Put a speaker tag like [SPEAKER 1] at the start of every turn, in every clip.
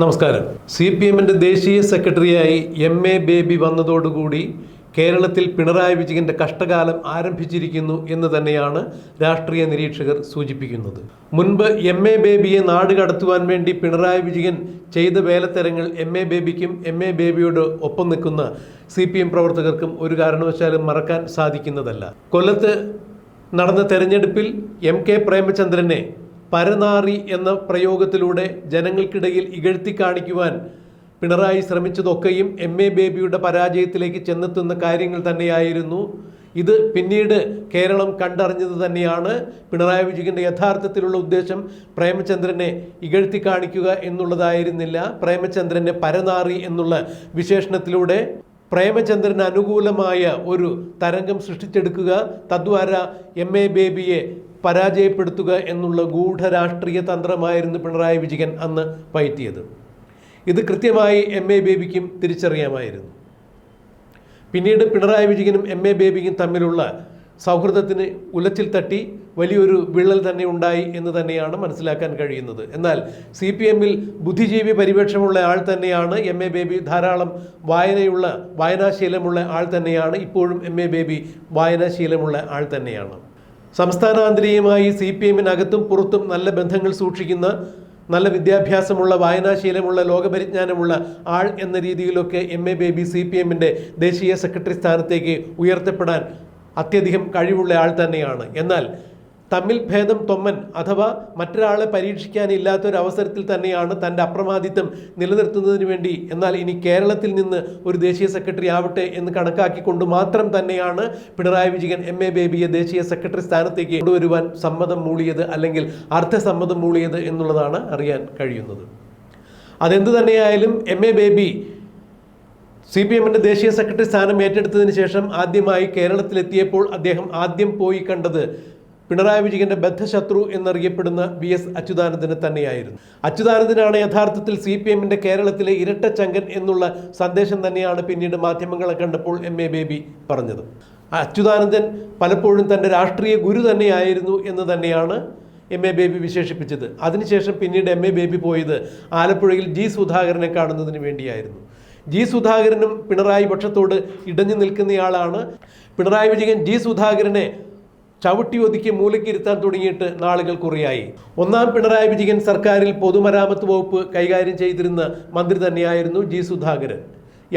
[SPEAKER 1] നമസ്കാരം. C P എമ്മിന്റെ ദേശീയ സെക്രട്ടറിയായി എം എ ബേബി വന്നതോടുകൂടി കേരളത്തിൽ പിണറായി വിജയന്റെ കഷ്ടകാലം ആരംഭിച്ചിരിക്കുന്നു എന്ന് തന്നെയാണ് രാഷ്ട്രീയ നിരീക്ഷകർ സൂചിപ്പിക്കുന്നത്. മുൻപ് എം എ ബേബിയെ നാട് കടത്തുവാൻ വേണ്ടി പിണറായി വിജയൻ ചെയ്ത വേലത്തരങ്ങൾ എം എ ബേബിക്കും എം എ ബേബിയോട് ഒപ്പം നിൽക്കുന്ന സി പി എം പ്രവർത്തകർക്കും ഒരു കാരണവശാലും മറക്കാൻ സാധിക്കുന്നതല്ല. കൊല്ലത്ത് നടന്ന തെരഞ്ഞെടുപ്പിൽ എം കെ പ്രേമചന്ദ്രനെ പരനാറി എന്ന പ്രയോഗത്തിലൂടെ ജനങ്ങൾക്കിടയിൽ ഇകഴ്ത്തി കാണിക്കുവാൻ പിണറായി ശ്രമിച്ചതൊക്കെയും എം എ ബേബിയുടെ പരാജയത്തിലേക്ക് ചെന്നെത്തുന്ന കാര്യങ്ങൾ തന്നെയായിരുന്നു. ഇത് പിന്നീട് കേരളം കണ്ടറിഞ്ഞത് തന്നെയാണ്. പിണറായി വിജയന്റെ യഥാർത്ഥത്തിലുള്ള ഉദ്ദേശം പ്രേമചന്ദ്രനെ ഇകഴ്ത്തി കാണിക്കുക എന്നുള്ളതായിരുന്നില്ല. പ്രേമചന്ദ്രനെ പരനാറി എന്നുള്ള വിശേഷണത്തിലൂടെ പ്രേമചന്ദ്രന് അനുകൂലമായ ഒരു തരംഗം സൃഷ്ടിച്ചെടുക്കുക തദ്വാര എം എ ബേബിയെ പരാജയപ്പെടുത്തുക എന്നുള്ള ഗൂഢരാഷ്ട്രീയ തന്ത്രമായിരുന്നു പിണറായി വിജയൻ അന്ന് പയറ്റിയത്. ഇത് കൃത്യമായി എം എ ബേബിക്കും തിരിച്ചറിയാമായിരുന്നു. പിന്നീട് പിണറായി വിജയനും എം എ ബേബിക്കും തമ്മിലുള്ള സൗഹൃദത്തിന് ഉലച്ചിൽ തട്ടി വലിയൊരു വിള്ളൽ തന്നെ ഉണ്ടായി എന്ന് തന്നെയാണ് മനസ്സിലാക്കാൻ കഴിയുന്നത്. എന്നാൽ സി പി എമ്മിൽ ബുദ്ധിജീവി പരിവേഷമുള്ള ആൾ തന്നെയാണ് എം എ ബേബി. ധാരാളം വായനയുള്ള വായനാശീലമുള്ള ആൾ തന്നെയാണ് ഇപ്പോഴും എം എ ബേബി. വായനാശീലമുള്ള ആൾ തന്നെയാണ്. സംസ്ഥാനാന്തരീയമായി സി പി എമ്മിനകത്തും പുറത്തും നല്ല ബന്ധങ്ങൾ സൂക്ഷിക്കുന്ന നല്ല വിദ്യാഭ്യാസമുള്ള വായനാശീലമുള്ള ലോകപരിജ്ഞാനമുള്ള ആൾ എന്ന രീതിയിലൊക്കെ M A Baby C P എമ്മിന്റെ ദേശീയ സെക്രട്ടറി സ്ഥാനത്തേക്ക് ഉയർത്തപ്പെടാൻ അത്യധികം കഴിവുള്ള ആൾ തന്നെയാണ്. എന്നാൽ തമ്മിൽ ഭേദം തൊമ്മൻ അഥവാ മറ്റൊരാളെ പരീക്ഷിക്കാനില്ലാത്തൊരു അവസരത്തിൽ തന്നെയാണ് തന്റെ അപ്രമാദിത്വം നിലനിർത്തുന്നതിന് വേണ്ടി. എന്നാൽ ഇനി കേരളത്തിൽ നിന്ന് ഒരു ദേശീയ സെക്രട്ടറി ആവട്ടെ എന്ന് കണക്കാക്കിക്കൊണ്ട് മാത്രം തന്നെയാണ് പിണറായി വിജയൻ എം എ ബേബിയെ ദേശീയ സെക്രട്ടറി സ്ഥാനത്തേക്ക് കൊണ്ടുവരുവാൻ സമ്മതം മൂളിയത് അല്ലെങ്കിൽ അർത്ഥസമ്മതം മൂളിയത് എന്നുള്ളതാണ് അറിയാൻ കഴിയുന്നത്. അതെന്ത് തന്നെയായാലും M A Baby C P എമ്മിന്റെ ദേശീയ സെക്രട്ടറി സ്ഥാനം ഏറ്റെടുത്തതിന് ശേഷം ആദ്യമായി കേരളത്തിലെത്തിയപ്പോൾ അദ്ദേഹം ആദ്യം പോയി കണ്ടത് പിണറായി വിജയന്റെ ബദ്ധശത്രു എന്നറിയപ്പെടുന്ന വി എസ് അച്യുതാനന്ദനെ തന്നെയായിരുന്നു. അച്യുതാനന്ദനാണ് യഥാർത്ഥത്തിൽ സി പി എമ്മിന്റെ കേരളത്തിലെ ഇരട്ടച്ചങ്കൻ എന്നുള്ള സന്ദേശം തന്നെയാണ് പിന്നീട് മാധ്യമങ്ങളെ കണ്ടപ്പോൾ എം എ ബേബി പറഞ്ഞത്. അച്യുതാനന്ദൻ പലപ്പോഴും തന്റെ രാഷ്ട്രീയ ഗുരു തന്നെയായിരുന്നു എന്ന് തന്നെയാണ് എം എ ബേബി വിശേഷിപ്പിച്ചത്. അതിനുശേഷം പിന്നീട് എം എ ബേബി പോയത് ആലപ്പുഴയിൽ ജി സുധാകരനെ കാണുന്നതിന് വേണ്ടിയായിരുന്നു. ജി സുധാകരനും പിണറായി പക്ഷത്തോട് ഇടഞ്ഞു നിൽക്കുന്നയാളാണ്. പിണറായി വിജയൻ ജി സുധാകരനെ ചവിട്ടി ഒതുക്കി മൂലക്കിരുത്താൻ തുടങ്ങിയിട്ട് നാളുകൾ കുറയായി. ഒന്നാം പിണറായി വിജയൻ സർക്കാരിൽ പൊതുമരാമത്ത് വകുപ്പ് കൈകാര്യം ചെയ്തിരുന്ന മന്ത്രി തന്നെയായിരുന്നു ജി സുധാകരൻ.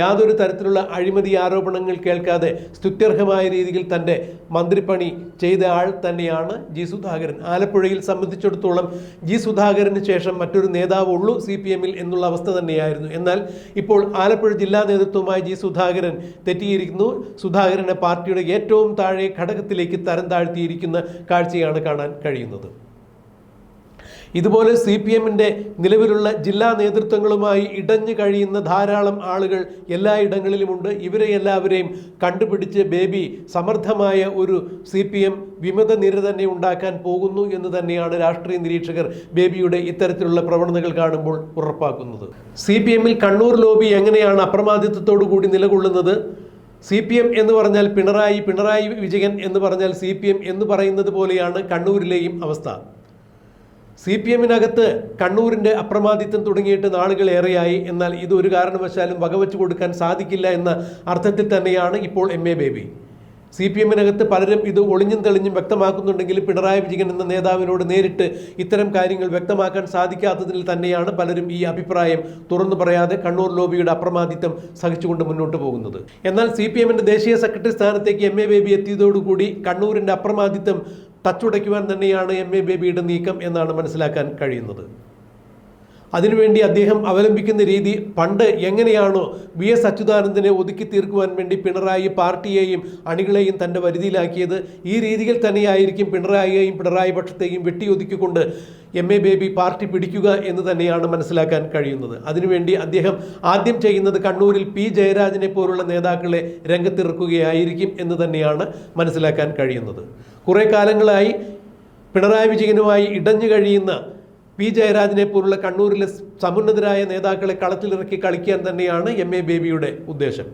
[SPEAKER 1] യാതൊരു തരത്തിലുള്ള അഴിമതി ആരോപണങ്ങൾ കേൾക്കാതെ സ്തുത്യർഹമായ രീതിയിൽ തന്റെ മന്ത്രിപ്പണി ചെയ്ത ആൾ തന്നെയാണ് ജി സുധാകരൻ. ആലപ്പുഴയിൽ സംബന്ധിച്ചിടത്തോളം ജി സുധാകരന് ശേഷം മറ്റൊരു നേതാവ് ഉള്ളൂ സി പി എമ്മിൽ എന്നുള്ള അവസ്ഥ തന്നെയായിരുന്നു. എന്നാൽ ഇപ്പോൾ ആലപ്പുഴ ജില്ലാ നേതൃത്വമായി ജി സുധാകരൻ തെറ്റിയിരിക്കുന്നു. സുധാകരനെ പാർട്ടിയുടെ ഏറ്റവും താഴെ ഘടകത്തിലേക്ക് തരം താഴ്ത്തിയിരിക്കുന്ന കാഴ്ചയാണ് കാണാൻ കഴിയുന്നത്. ഇതുപോലെ സി പി എമ്മിന്റെ നിലവിലുള്ള ജില്ലാ നേതൃത്വങ്ങളുമായി ഇടഞ്ഞു കഴിയുന്ന ധാരാളം ആളുകൾ എല്ലായിടങ്ങളിലുമുണ്ട്. ഇവരെ എല്ലാവരെയും കണ്ടുപിടിച്ച് ബേബി സമർത്ഥമായ ഒരു സി പി എം വിമത നിര തന്നെ ഉണ്ടാക്കാൻ പോകുന്നു എന്ന് തന്നെയാണ് രാഷ്ട്രീയ നിരീക്ഷകർ ബേബിയുടെ ഇത്തരത്തിലുള്ള പ്രവണതകൾ കാണുമ്പോൾ ഉറപ്പാക്കുന്നത്. സി പി എമ്മിൽ കണ്ണൂർ ലോബി എങ്ങനെയാണ് അപ്രമാദിത്വത്തോടു കൂടി നിലകൊള്ളുന്നത്? സി പി എം എന്ന് പറഞ്ഞാൽ പിണറായി പിണറായി വിജയൻ എന്ന് പറഞ്ഞാൽ സി പി എം എന്ന് പറയുന്നത് പോലെയാണ് കണ്ണൂരിലെയും അവസ്ഥ. സി പി എമ്മിനകത്ത് കണ്ണൂരിന്റെ അപ്രമാദിത്വം തുടങ്ങിയിട്ട് നാളുകൾ ഏറെയായി. എന്നാൽ ഇത് ഒരു കാരണവശാലും വകവെച്ചു കൊടുക്കാൻ സാധിക്കില്ല എന്ന അർത്ഥത്തിൽ തന്നെയാണ് ഇപ്പോൾ M A Baby. C P എമ്മിനകത്ത് പലരും ഇത് ഒളിഞ്ഞും തെളിഞ്ഞും വ്യക്തമാക്കുന്നുണ്ടെങ്കിലും പിണറായി വിജയൻ എന്ന നേതാവിനോട് നേരിട്ട് ഇത്തരം കാര്യങ്ങൾ വ്യക്തമാക്കാൻ സാധിക്കാത്തതിൽ തന്നെയാണ് പലരും ഈ അഭിപ്രായം തുറന്നു പറയാതെ കണ്ണൂർ ലോബിയുടെ അപ്രമാദിത്വം സഹിച്ചുകൊണ്ട് മുന്നോട്ട് പോകുന്നത്. എന്നാൽ സി പി എമ്മിന്റെ ദേശീയ സെക്രട്ടറി സ്ഥാനത്തേക്ക് എം എ ബേബി എത്തിയതോടുകൂടി കണ്ണൂരിന്റെ അപ്രമാദിത്വം തച്ചുടയ്ക്കുവാൻ തന്നെയാണ് എം എ ബേബിയുടെ നീക്കം എന്നാണ് മനസ്സിലാക്കാൻ കഴിയുന്നത്. അതിനുവേണ്ടി അദ്ദേഹം അവലംബിക്കുന്ന രീതി പണ്ട് എങ്ങനെയാണോ വി എസ് അച്യുതാനന്ദനെ ഒതുക്കി തീർക്കുവാൻ വേണ്ടി പിണറായി പാർട്ടിയെയും അണികളെയും തന്റെ വരുതിയിലാക്കിയത് ഈ രീതിയിൽ തന്നെയായിരിക്കും പിണറായിയെയും പിണറായി പക്ഷത്തെയും വെട്ടിയൊതുക്കിക്കൊണ്ട് എം എ ബേബി പാർട്ടി പിടിക്കുക എന്ന് തന്നെയാണ് മനസ്സിലാക്കാൻ കഴിയുന്നത്. അതിനുവേണ്ടി അദ്ദേഹം ആദ്യം ചെയ്യുന്നത് കണ്ണൂരിൽ പി ജയരാജനെ പോലുള്ള നേതാക്കളെ രംഗത്തിറക്കുകയായിരിക്കും എന്ന് തന്നെയാണ് മനസ്സിലാക്കാൻ കഴിയുന്നത്. കുറേ കാലങ്ങളായി പിണറായി വിജയനുമായി ഇടഞ്ഞു കഴിയുന്ന പി ജയരാജനെ പോലുള്ള കണ്ണൂരിലെ സമുന്നതരായ നേതാക്കളെ കളത്തിലിറക്കി കളിക്കാൻ തന്നെയാണ് എം എ ബേബിയുടെ ഉദ്ദേശം.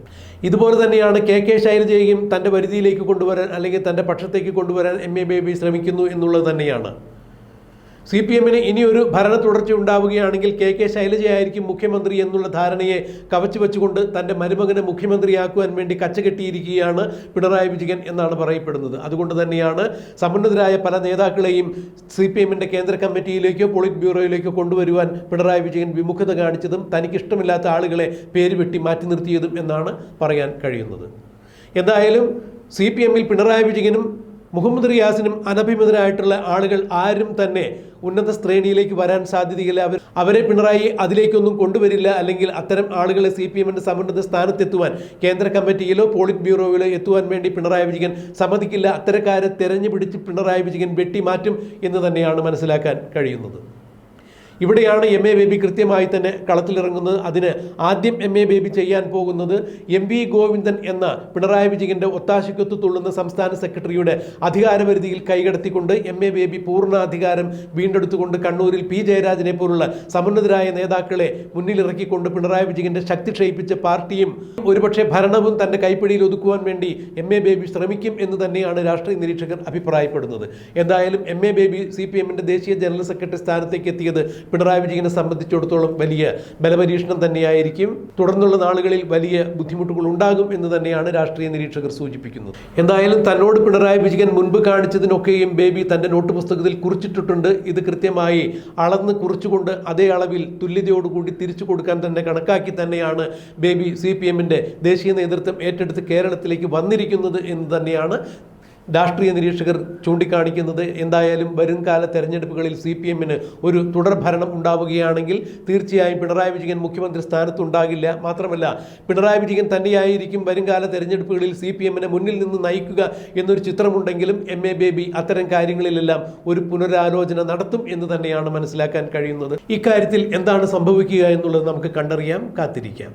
[SPEAKER 1] ഇതുപോലെ തന്നെയാണ് കെ കെ ശൈലജയെയും തന്റെ പരിധിയിലേക്ക് കൊണ്ടുവരാൻ അല്ലെങ്കിൽ തന്റെ പക്ഷത്തേക്ക് കൊണ്ടുവരാൻ എം എ ബേബി ശ്രമിക്കുന്നു എന്നുള്ളത് തന്നെയാണ്. സി പി എമ്മിന് ഇനിയൊരു ഭരണ തുടർച്ച ഉണ്ടാവുകയാണെങ്കിൽ കെ കെ ശൈലജയായിരിക്കും മുഖ്യമന്ത്രി എന്നുള്ള ധാരണയെ കവച്ചു വെച്ചുകൊണ്ട് തന്റെ മരുമകനെ മുഖ്യമന്ത്രിയാക്കുവാൻ വേണ്ടി കച്ചകെട്ടിയിരിക്കുകയാണ് പിണറായി വിജയൻ എന്നാണ് പറയപ്പെടുന്നത്. അതുകൊണ്ട് തന്നെയാണ് സമുന്നതരായ പല നേതാക്കളെയും സി പി എമ്മിന്റെ കേന്ദ്ര കമ്മിറ്റിയിലേക്കോ പോളിറ്റ് ബ്യൂറോയിലേക്കോ കൊണ്ടുവരുവാൻ പിണറായി വിജയൻ വിമുഖത കാണിച്ചതും തനിക്കിഷ്ടമില്ലാത്ത ആളുകളെ പേര് വെട്ടി മാറ്റി നിർത്തിയതും എന്നാണ് പറയാൻ കഴിയുന്നത്. എന്തായാലും സി പി എമ്മിൽ പിണറായി വിജയനും മുഹമ്മദ് റിയാസിനും അനഭിമിതരായിട്ടുള്ള ആളുകൾ ആരും തന്നെ ഉന്നത ശ്രേണിയിലേക്ക് വരാൻ സാധ്യതയില്ല. അവർ അവരെ പിണറായി അതിലേക്കൊന്നും കൊണ്ടുവരില്ല. അല്ലെങ്കിൽ അത്തരം ആളുകളെ സി പി എമ്മിന്റെ സമുന്നത സ്ഥാനത്തെത്തുവാൻ കേന്ദ്ര കമ്മിറ്റിയിലോ പോളിറ്റ് ബ്യൂറോയിലോ എത്തുവാൻ വേണ്ടി പിണറായി വിജയൻ സമ്മതിക്കില്ല. അത്തരക്കാരെ തെരഞ്ഞു പിടിച്ച് പിണറായി വിജയൻ വെട്ടിമാറ്റും എന്ന് തന്നെയാണ് മനസ്സിലാക്കാൻ കഴിയുന്നത്. ഇവിടെയാണ് എം എ ബേബി കൃത്യമായി തന്നെ കളത്തിലിറങ്ങുന്നത്. അതിന് ആദ്യം എം എ ബേബി ചെയ്യാൻ പോകുന്നത് എം വി ഗോവിന്ദൻ എന്ന പിണറായി വിജയന്റെ ഒത്താശയ്ക്കൊത്തു തുള്ളുന്ന സംസ്ഥാന സെക്രട്ടറിയുടെ അധികാരപരിധിയിൽ കൈകടത്തിക്കൊണ്ട് എം എ ബേബി പൂർണാധികാരം വീണ്ടെടുത്തുകൊണ്ട് കണ്ണൂരിൽ പി ജയരാജനെ പോലുള്ള സമുന്നതരായ നേതാക്കളെ മുന്നിലിറക്കിക്കൊണ്ട് പിണറായി വിജയന്റെ ശക്തി ക്ഷയിപ്പിച്ച പാർട്ടിയും ഒരുപക്ഷെ ഭരണവും തന്റെ കൈപ്പിടിയിൽ ഒതുക്കുവാൻ വേണ്ടി എം എ ബേബി ശ്രമിക്കും എന്ന് തന്നെയാണ് രാഷ്ട്രീയ നിരീക്ഷകർ അഭിപ്രായപ്പെടുന്നത്. എന്തായാലും M A Baby C P ദേശീയ ജനറൽ സെക്രട്ടറി സ്ഥാനത്തേക്ക് എത്തിയത് പിണറായി വിജയനെ സംബന്ധിച്ചിടത്തോളം വലിയ ബലപരീക്ഷണം തന്നെയായിരിക്കും. തുടർന്നുള്ള നാളുകളിൽ വലിയ ബുദ്ധിമുട്ടുകൾ ഉണ്ടാകും എന്ന് തന്നെയാണ് രാഷ്ട്രീയ നിരീക്ഷകർ സൂചിപ്പിക്കുന്നത്. എന്തായാലും തന്നോട് പിണറായി വിജയൻ മുൻപ് കാണിച്ചതിനൊക്കെയും ബേബി തന്റെ നോട്ട് പുസ്തകത്തിൽ കുറിച്ചിട്ടിട്ടുണ്ട്. ഇത് കൃത്യമായി അളന്ന് കുറിച്ചുകൊണ്ട് അതേ അളവിൽ തുല്യതയോടുകൂടി തിരിച്ചു കൊടുക്കാൻ തന്നെ കണക്കാക്കി തന്നെയാണ് ബേബി സി പി ദേശീയ നേതൃത്വം ഏറ്റെടുത്ത് കേരളത്തിലേക്ക് വന്നിരിക്കുന്നത് എന്ന് തന്നെയാണ് രാഷ്ട്രീയ നിരീക്ഷകർ ചൂണ്ടിക്കാണിക്കുന്നത് എന്തായാലും വരും കാല തെരഞ്ഞെടുപ്പുകളിൽ സി പി എമ്മിന് ഒരു തുടർഭരണം ഉണ്ടാവുകയാണെങ്കിൽ തീർച്ചയായും പിണറായി വിജയൻ മുഖ്യമന്ത്രി സ്ഥാനത്തുണ്ടാകില്ല. മാത്രമല്ല പിണറായി വിജയൻ തന്നെയായിരിക്കും വരും കാല തെരഞ്ഞെടുപ്പുകളിൽ സി പി എമ്മിനെ മുന്നിൽ നിന്ന് നയിക്കുക എന്നൊരു ചിത്രമുണ്ടെങ്കിലും എം എ ബേബി അത്തരം കാര്യങ്ങളിലെല്ലാം ഒരു പുനരാലോചന നടത്തും എന്ന് തന്നെയാണ് മനസ്സിലാക്കാൻ കഴിയുന്നത്. ഇക്കാര്യത്തിൽ എന്താണ് സംഭവിക്കുക എന്നുള്ളത് നമുക്ക് കണ്ടറിയാം കാത്തിരിക്കാം.